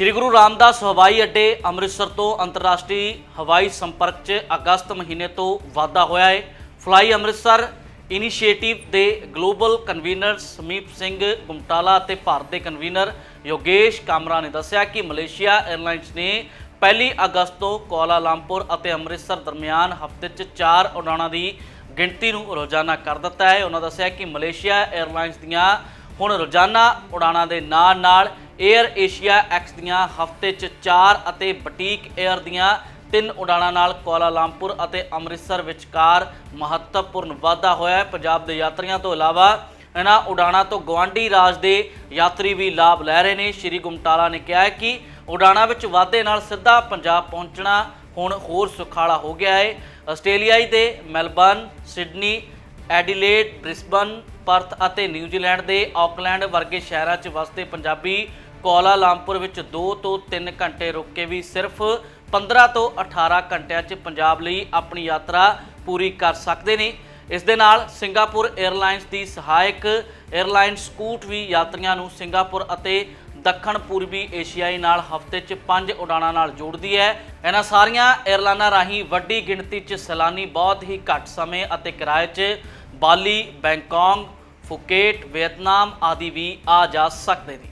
ਸ਼੍ਰੀ ਗੁਰੂ ਰਾਮਦਾਸ ਹਵਾਈ ਅੱਡੇ ਅੰਮ੍ਰਿਤਸਰ ਤੋਂ ਅੰਤਰਰਾਸ਼ਟਰੀ ਹਵਾਈ ਸੰਪਰਕ 'ਚ ਅਗਸਤ ਮਹੀਨੇ ਤੋਂ ਵਾਧਾ ਹੋਇਆ ਹੈ। ਫਲਾਈ ਅੰਮ੍ਰਿਤਸਰ ਇਨੀਸ਼ੀਏਟਿਵ ਦੇ ਗਲੋਬਲ ਕਨਵੀਨਰ ਸਮੀਪ ਸਿੰਘ ਗੁਮਟਾਲਾ ਅਤੇ ਭਾਰਤ ਦੇ ਕਨਵੀਨਰ ਯੋਗੇਸ਼ ਕਾਮਰਾ ਨੇ ਦੱਸਿਆ ਕਿ ਮਲੇਸ਼ੀਆ 에ਅਰਲਾਈਨਸ ਨੇ ਪਹਿਲੀ ਅਗਸਤ ਤੋਂ ਕੁਆਲਾਲੰਪੁਰ ਅਤੇ ਅੰਮ੍ਰਿਤਸਰ ਦਰਮਿਆਨ ਹਫ਼ਤੇ 'ਚ 4 ਉਡਾਣਾਂ ਦੀ ਗਿਣਤੀ ਨੂੰ ਰੋਜ਼ਾਨਾ ਕਰ ਦਿੱਤਾ ਹੈ। ਉਹਨਾਂ ਦੱਸਿਆ ਕਿ ਮਲੇਸ਼ੀਆ 에ਅਰਲਾਈਨਸ ਦੀਆਂ ਹੁਣ ਰੋਜ਼ਾਨਾ ਉਡਾਣਾਂ ਦੇ ਨਾਲ ਨਾਲ 에ਅਰ ਏਸ਼ੀਆ ਐਕਸ ਦੀਆਂ ਹਫ਼ਤੇ 'ਚ 4 ਅਤੇ ਬਟੀਕ 에ਅਰ ਦੀਆਂ ਤਿੰਨ ਉਡਾਣਾਂ ਨਾਲ ਕੁਆਲਾਲੰਪੁਰ ਅਤੇ ਅੰਮ੍ਰਿਤਸਰ ਵਿਚਕਾਰ ਮਹੱਤਵਪੂਰਨ ਵਾਧਾ ਹੋਇਆ ਹੈ। ਪੰਜਾਬ ਦੇ ਯਾਤਰੀਆਂ ਤੋਂ ਇਲਾਵਾ ਇਹਨਾਂ ਉਡਾਣਾਂ ਤੋਂ ਗਵਾਂਢੀ ਰਾਜ ਦੇ ਯਾਤਰੀ ਵੀ ਲਾਭ ਲੈ ਰਹੇ ਨੇ। ਸ਼੍ਰੀ ਗੁਮਟਾਲਾ ਨੇ ਕਿਹਾ ਹੈ ਕਿ ਉਡਾਣਾਂ ਵਿੱਚ ਵਾਧੇ ਨਾਲ ਸਿੱਧਾ ਪੰਜਾਬ ਪਹੁੰਚਣਾ ਹੁਣ ਹੋਰ ਸੁਖਾਲਾ ਹੋ ਗਿਆ ਹੈ। ਆਸਟ੍ਰੇਲੀਆਈ ਦੇ Melbourne, Sydney, Adelaide, Brisbane, Perth ਅਤੇ ਨਿਊਜ਼ੀਲੈਂਡ ਦੇ ਆਕਲੈਂਡ ਵਰਗੇ ਸ਼ਹਿਰਾਂ 'ਚ ਵਸਦੇ ਪੰਜਾਬੀ ਕੋਲਾ ਲਾਮਪੁਰ ਵਿੱਚ 2 ਤੋਂ 3 ਘੰਟੇ ਰੁਕ ਕੇ ਵੀ ਸਿਰਫ 15 ਤੋਂ 18 ਘੰਟਿਆਂ 'ਚ ਪੰਜਾਬ ਲਈ ਆਪਣੀ ਯਾਤਰਾ ਪੂਰੀ ਕਰ ਸਕਦੇ ਨੇ। ਇਸ ਦੇ ਨਾਲ ਸਿੰਗਾਪੁਰ 에ਅਰਲਾਈਨਸ ਦੀ ਸਹਾਇਕ 에ਅਰਲਾਈਨ ਸਕੂਟ ਵੀ ਯਾਤਰੀਆਂ ਨੂੰ ਸਿੰਗਾਪੁਰ ਅਤੇ ਦੱਖਣ ਪੂਰਬੀ ਏਸ਼ੀਆਈ ਨਾਲ ਹਫ਼ਤੇ 'ਚ 5 ਉਡਾਣਾਂ ਨਾਲ ਜੋੜਦੀ ਹੈ। ਇਹਨਾਂ ਸਾਰੀਆਂ 에ਅਰਲਾਈਨਾਂ ਰਾਹੀਂ ਵੱਡੀ ਗਿਣਤੀ 'ਚ ਸੈਲਾਨੀ ਬਹੁਤ ਹੀ ਘੱਟ ਸਮੇਂ ਅਤੇ ਕਿਰਾਏ 'ਚ ਬਾਲੀ ਬੈਂਕਾਂਗ ਫੁਕੇਟ, ਵੀਅਤਨਾਮ ਆਦਿ ਵੀ ਆ ਜਾ ਸਕਦੇ ਨੇ।